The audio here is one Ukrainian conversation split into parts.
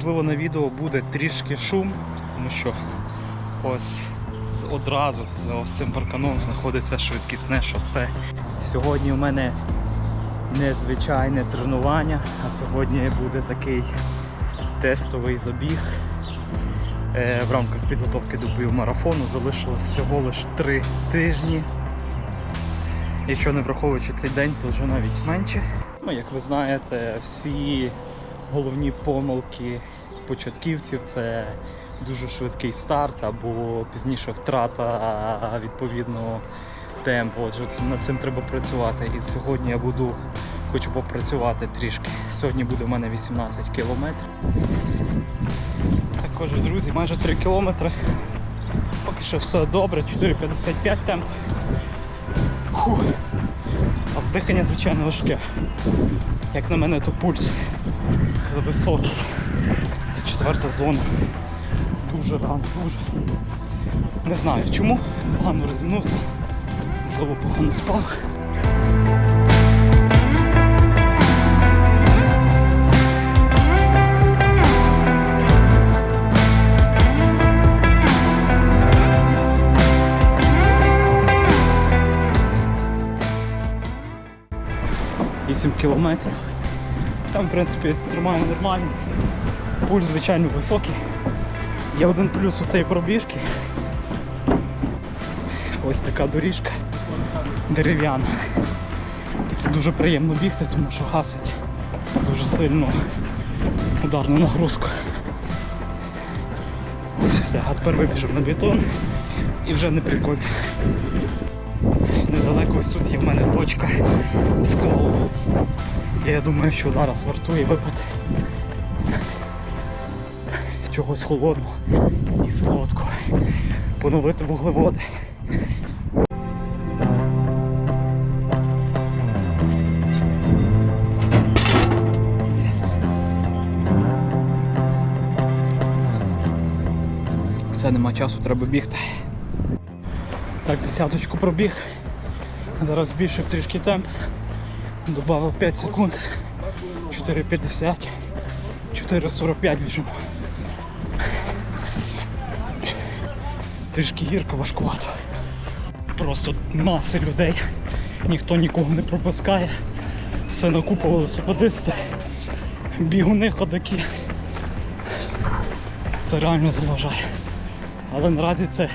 можливо, на відео буде трішки шум, тому що ось одразу за ось цим парканом знаходиться швидкісне шосе. Сьогодні у мене незвичайне тренування, а сьогодні буде такий тестовий забіг. Е, В рамках підготовки до півмарафону залишилось всього лише три тижні. Якщо не враховуючи цей день, то вже навіть менше. Ну, як ви знаєте, всі головні помилки початківців це дуже швидкий старт або пізніше втрата відповідного темпу. Отже, над цим треба працювати. І сьогодні я буду хочу попрацювати трішки. Сьогодні буде в мене 18 кілометрів. Також, друзі, майже 3 кілометри. Поки що все добре, 4,55 темп. Фух. А дихання, звичайно, важке. Як на мене, то пульс зависокий. Це четверта зона. Дуже рано, дуже. Не знаю чому. Погано розминувся. Можливо, погано спав. Вісім. Там, в принципі, тримаємо нормально. Пульс, звичайно, високий. Є один плюс у цієї пробіжки. Ось така доріжка дерев'яна. Це дуже приємно бігти, тому що гасить дуже сильно ударну нагрузку. Все, а тепер вибіжемо на бетон і вже не прикольно. Недалеко ось тут є в мене точка з колом. Я думаю, що зараз вартує випити чогось холодного і солодкого. Поновити вуглеводи. Все, нема часу, треба бігти. Так, десяточку пробіг. Зараз збільшив трішки темп. Добавив 5 секунд. 4,50. 4,45 біжимо. Трішки гірко важкувато. Просто маси людей. Ніхто нікого не пропускає. Все на купу велосипедисти. Бігуни, ходаки. Це реально заважає. Але наразі це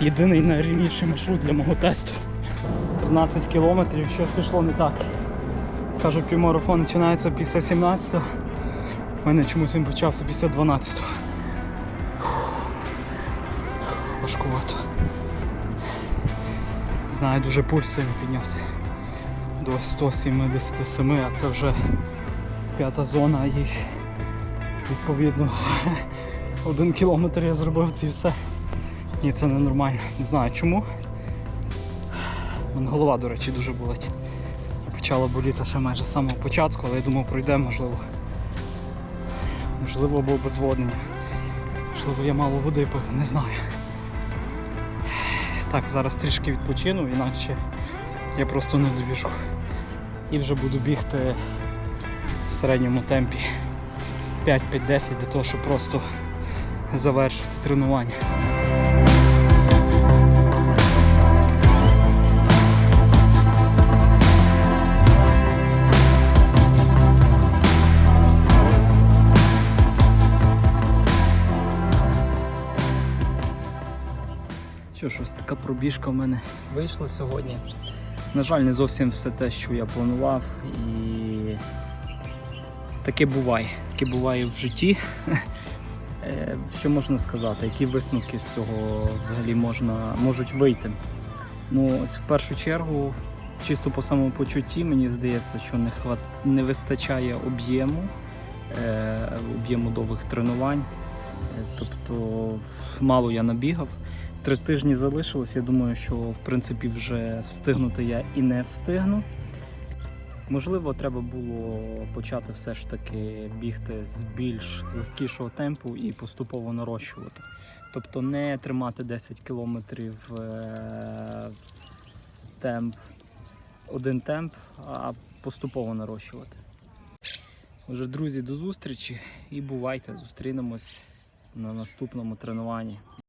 єдиний найрівніший маршрут для мого тесту. 13 кілометрів, щось пішло не так. Кажу, півмарафон починається після 17-го. У мене чомусь він почався після 12-го. Важкувато. Знаю, дуже пульс сильно піднявся. До 177, а це вже п'ята зона і відповідно один кілометр я зробив і все. Ні, це ненормально. Не знаю чому. Мене голова, до речі, дуже болить. Почала боліти ще майже з самого початку, але я думав пройде, можливо. Можливо, було обезводнення. Можливо, я мало води пив, не знаю. Так, зараз трішки відпочину, інакше я просто не добіжу. І вже буду бігти в середньому темпі 5-5-10 для того, щоб просто завершити тренування. Що ось така пробіжка в мене вийшла сьогодні. На жаль, не зовсім все те, що я планував, і таке буває. Таке буває в житті. Е, Що можна сказати, які висновки з цього взагалі можна, можуть вийти? Ну, ось в першу чергу, чисто по самопочутті, мені здається, що не, хват... не вистачає об'єму, е, об'єму довгих тренувань. Е, Тобто мало я набігав. Три тижні залишилось. Я думаю, що в принципі вже встигнути я і не встигну. Можливо, треба було почати все ж таки бігти з більш легкішого темпу і поступово нарощувати. Тобто не тримати 10 кілометрів е, темп, один темп, а поступово нарощувати. Отже, друзі, до зустрічі і бувайте, зустрінемось на наступному тренуванні.